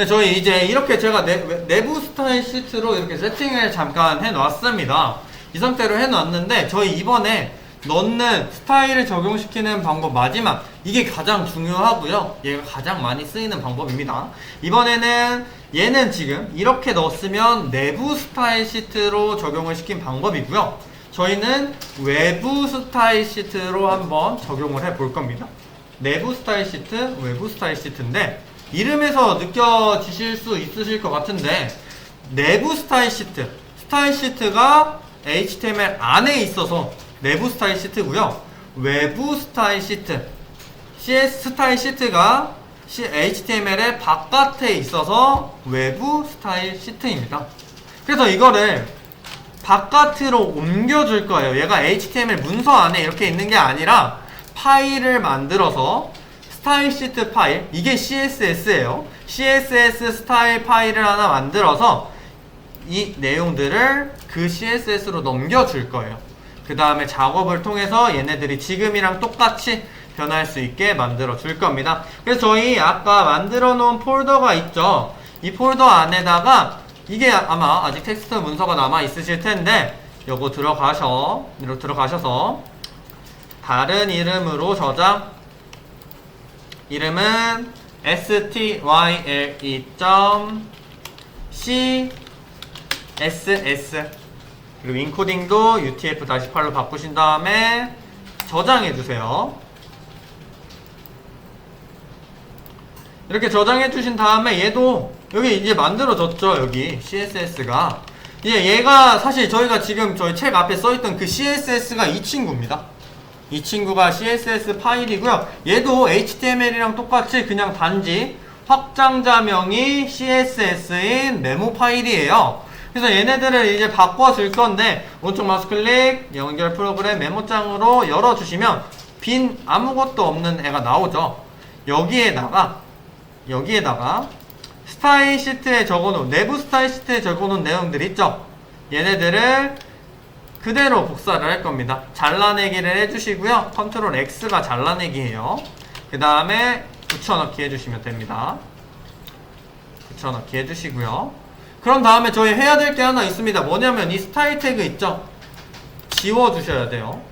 네, 저희 이제 이렇게 제가 내, 내부 스타일 시트로 이렇게 세팅을 잠깐 해놨습니다. 이 상태로 해놨는데 저희 이번에 넣는 스타일을 적용시키는 방법 마지막 이게 가장 중요하고요. 얘가 가장 많이 쓰이는 방법입니다. 이번에는 얘는 지금 이렇게 넣었으면 내부 스타일 시트로 적용을 시킨 방법이고요. 저희는 외부 스타일 시트로 한번 적용을 해 볼 겁니다. 내부 스타일 시트, 외부 스타일 시트인데 이름에서 느껴지실 수 있으실 것 같은데 내부 스타일 시트, 스타일 시트가 HTML 안에 있어서 내부 스타일 시트고요. 외부 스타일 시트, CS 스타일 시트가 HTML의 바깥에 있어서 외부 스타일 시트입니다. 그래서 이거를 바깥으로 옮겨줄 거예요. 얘가 HTML 문서 안에 이렇게 있는 게 아니라 파일을 만들어서 스타일 시트 파일, 이게 CSS예요. CSS 스타일 파일을 하나 만들어서 이 내용들을 그 CSS로 넘겨줄 거예요. 그 다음에 작업을 통해서 얘네들이 지금이랑 똑같이 변할 수 있게 만들어 줄 겁니다. 그래서 저희 아까 만들어 놓은 폴더가 있죠. 이 폴더 안에다가 이게 아마 아직 텍스트 문서가 남아 있으실 텐데 요거 들어가셔 이로 들어가셔서 다른 이름으로 저장 이름은 style.css 그리고 인코딩도 utf-8로 바꾸신 다음에 저장해 주세요. 이렇게 저장해 주신 다음에 얘도 여기 이제 만들어졌죠 여기 CSS가. 예, 얘가 사실 저희가 지금 저희 책 앞에 써있던 그 CSS가 이 친구입니다 이 친구가 CSS 파일이고요. 얘도 HTML이랑 똑같이 그냥 단지 확장자명이 CSS인 메모 파일이에요. 그래서 얘네들을 이제 바꿔줄 건데 오른쪽 마우스 클릭 연결 프로그램 메모장으로 열어주시면 빈 아무것도 없는 애가 나오죠. 여기에다가 여기에다가 스타일 시트에 적어놓은 내부 스타일 시트에 적어놓은 내용들 있죠? 얘네들을 그대로 복사를 할 겁니다. 잘라내기를 해주시고요. 컨트롤 X가 잘라내기예요. 그 다음에 붙여넣기 해주시면 됩니다. 붙여넣기 해주시고요. 그런 다음에 저희 해야 될 게 하나 있습니다. 뭐냐면 이 스타일 태그 있죠? 지워주셔야 돼요.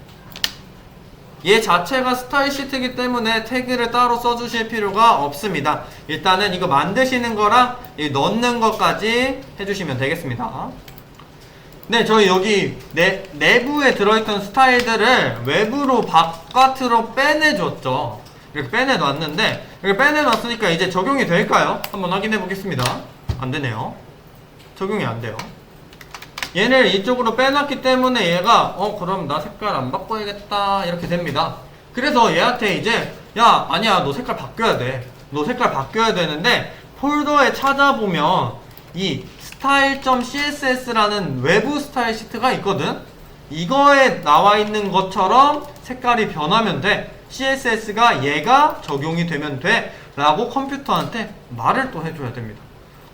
얘 자체가 스타일 시트이기 때문에 태그를 따로 써주실 필요가 없습니다. 일단은 이거 만드시는 거랑 이 넣는 것까지 해주시면 되겠습니다. 네, 저희 여기 내, 내부에 들어있던 스타일들을 외부로 바깥으로 빼내줬죠. 이렇게 빼내놨는데 이렇게 빼내놨으니까 이제 적용이 될까요? 한번 확인해 보겠습니다. 안 되네요. 적용이 안 돼요. 얘를 이쪽으로 빼놨기 때문에 얘가 어 그럼 나 색깔 안 바꿔야겠다 이렇게 됩니다 그래서 얘한테 이제 야 아니야 너 색깔 바뀌어야 돼 너 색깔 바뀌어야 되는데 폴더에 찾아보면 이 style.css라는 외부 스타일 시트가 있거든. 이거에 나와 있는 것처럼 색깔이 변하면 돼. CSS가 얘가 적용이 되면 돼. 라고 컴퓨터한테 말을 또 해줘야 됩니다.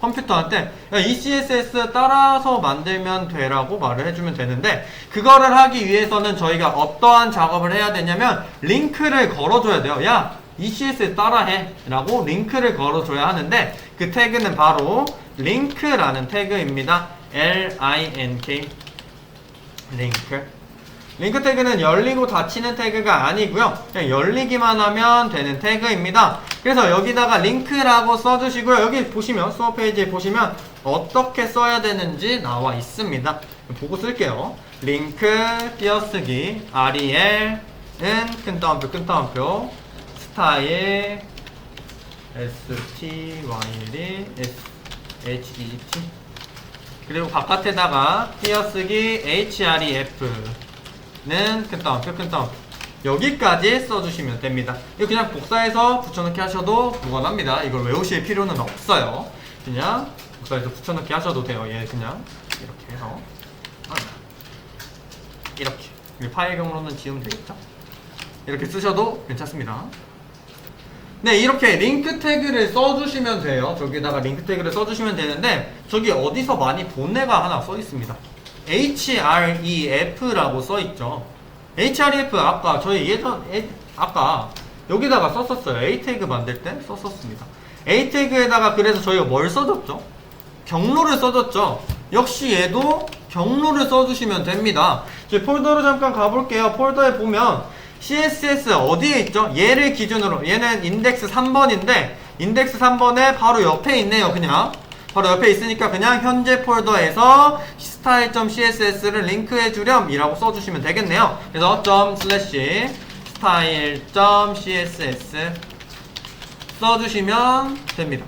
컴퓨터한테 야, 이 CSS 따라서 만들면 되라고 말을 해주면 되는데 그거를 하기 위해서는 저희가 어떠한 작업을 해야 되냐면 링크를 걸어줘야 돼요. 야 이 CSS 따라해 라고 링크를 걸어줘야 하는데 그 태그는 바로 링크라는 태그입니다. L-I-N-K 링크. 링크 태그는 열리고 닫히는 태그가 아니고요. 그냥 열리기만 하면 되는 태그입니다. 그래서 여기다가 링크라고 써주시고요. 여기 보시면 수업 페이지에 보시면 어떻게 써야 되는지 나와 있습니다. 보고 쓸게요. 링크 띄어쓰기 rel 은 큰 따옴표 큰 따옴표 스타일 style h e t. 그리고 바깥에다가 띄어쓰기 href 는 큰따옴표 큰따옴표 여기까지 써주시면 됩니다. 이거 그냥 복사해서 붙여넣기 하셔도 무관합니다. 이걸 외우실 필요는 없어요. 그냥 복사해서 붙여넣기 하셔도 돼요. 얘 그냥 이렇게 해서. 이렇게. 이 파일경으로는 지우면 되겠죠? 이렇게 쓰셔도 괜찮습니다 네 이렇게 링크 태그를 써주시면 돼요 저기다가 링크 태그를 써주시면 되는데 저기 어디서 많이 본 애가 하나 써 있습니다 href라고 써 있죠 href 아까 저희 예전 에, 아까 여기다가 썼었어요 a 태그 만들 때 썼었습니다 A 태그에다가 그래서 저희가 뭘 써줬죠? 경로를 써줬죠. 역시 얘도 경로를 써주시면 됩니다. 이제 폴더로 잠깐 가볼게요. 폴더에 보면 CSS 어디에 있죠? 얘를 기준으로 얘는 인덱스 3번인데 인덱스 3번에 바로 옆에 있네요. 그냥 바로 옆에 있으니까 그냥 현재 폴더에서 style.css를 링크해 주렴 이라고 써주시면 되겠네요. 그래서 점 슬래시 style.css 써주시면 됩니다.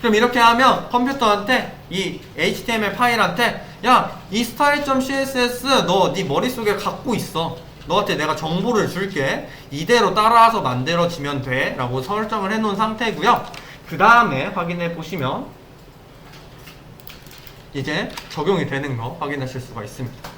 그럼 이렇게 하면 컴퓨터한테 이 HTML 파일한테 야 이 style.css 너 네 머릿속에 갖고 있어 너한테 내가 정보를 줄게 이대로 따라서 만들어지면 돼 라고 설정을 해 놓은 상태고요 그 다음에 확인해 보시면 이제 적용이 되는 거 확인하실 수가 있습니다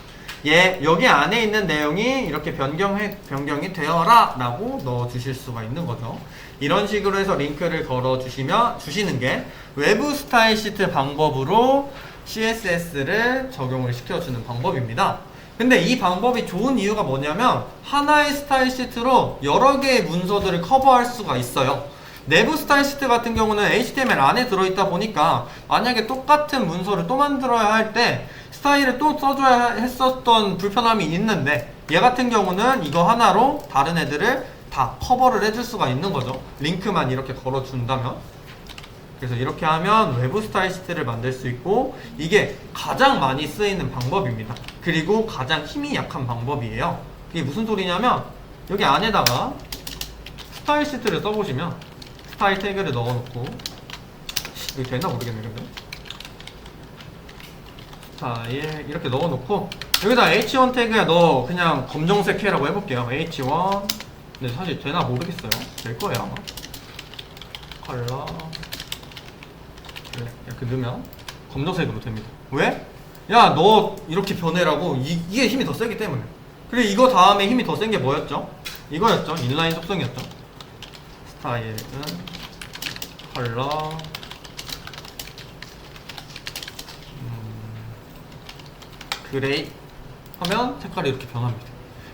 예, 여기 안에 있는 내용이 이렇게 변경해, 변경이 되어라 라고 넣어 주실 수가 있는 거죠. 이런 식으로 해서 링크를 걸어 주시면, 주시는 게 외부 스타일 시트 방법으로 CSS를 적용을 시켜주는 방법입니다. 근데 이 방법이 좋은 이유가 뭐냐면 하나의 스타일 시트로 여러 개의 문서들을 커버할 수가 있어요. 내부 스타일 시트 같은 경우는 HTML 안에 들어있다 보니까 만약에 똑같은 문서를 또 만들어야 할 때 스타일을 또 써줘야 했었던 불편함이 있는데 얘 같은 경우는 이거 하나로 다른 애들을 다 커버를 해줄 수가 있는 거죠. 링크만 이렇게 걸어준다면. 그래서 이렇게 하면 외부 스타일 시트를 만들 수 있고 이게 가장 많이 쓰이는 방법입니다. 그리고 가장 힘이 약한 방법이에요. 이게 무슨 소리냐면 여기 안에다가 스타일 시트를 써보시면 스타일 태그를 넣어놓고 이거 되나 모르겠네 근데 스타일 이렇게 넣어놓고 여기다 H1 태그에 넣어 그냥 검정색 해라고 해볼게요. H1 근데 사실 되나 모르겠어요. 될 거예요 아마. 컬러 이렇게 넣으면 검정색으로 됩니다 왜? 야 너 이렇게 변해라고 이, 이게 힘이 더 세기 때문에 그리고 이거 다음에 힘이 더 센 게 뭐였죠? 이거였죠 인라인 속성이었죠 스타일은 컬러 음, 그레이 하면 색깔이 이렇게 변합니다.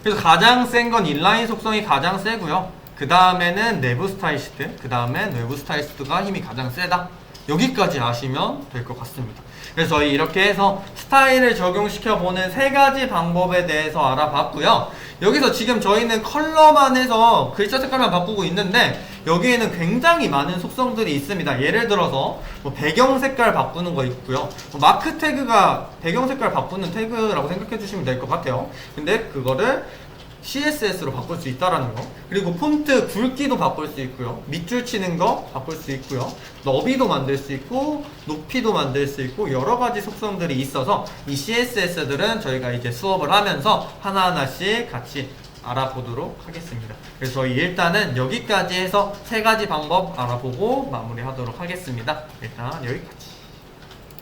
그래서 가장 센 건 인라인 속성이 가장 세고요. 그 다음에는 내부 스타일 시트, 그 다음엔 외부 스타일 시트가 힘이 가장 세다. 여기까지 아시면 될 것 같습니다. 그래서 저희 이렇게 해서 스타일을 적용시켜 보는 세 가지 방법에 대해서 알아봤고요. 여기서 지금 저희는 컬러만 해서 글자 색깔만 바꾸고 있는데 여기에는 굉장히 많은 속성들이 있습니다. 예를 들어서 뭐 배경 색깔 바꾸는 거 있고요. 뭐 마크 태그가 배경 색깔 바꾸는 태그라고 생각해 주시면 될 것 같아요. 근데 그거를 CSS로 바꿀 수 있다라는 거. 그리고 폰트 굵기도 바꿀 수 있고요. 밑줄 치는 거 바꿀 수 있고요. 너비도 만들 수 있고 높이도 만들 수 있고 여러 가지 속성들이 있어서 이 CSS들은 저희가 이제 수업을 하면서 하나하나씩 같이 알아보도록 하겠습니다. 그래서 저희 일단은 여기까지 해서 세 가지 방법 알아보고 마무리하도록 하겠습니다. 일단 여기까지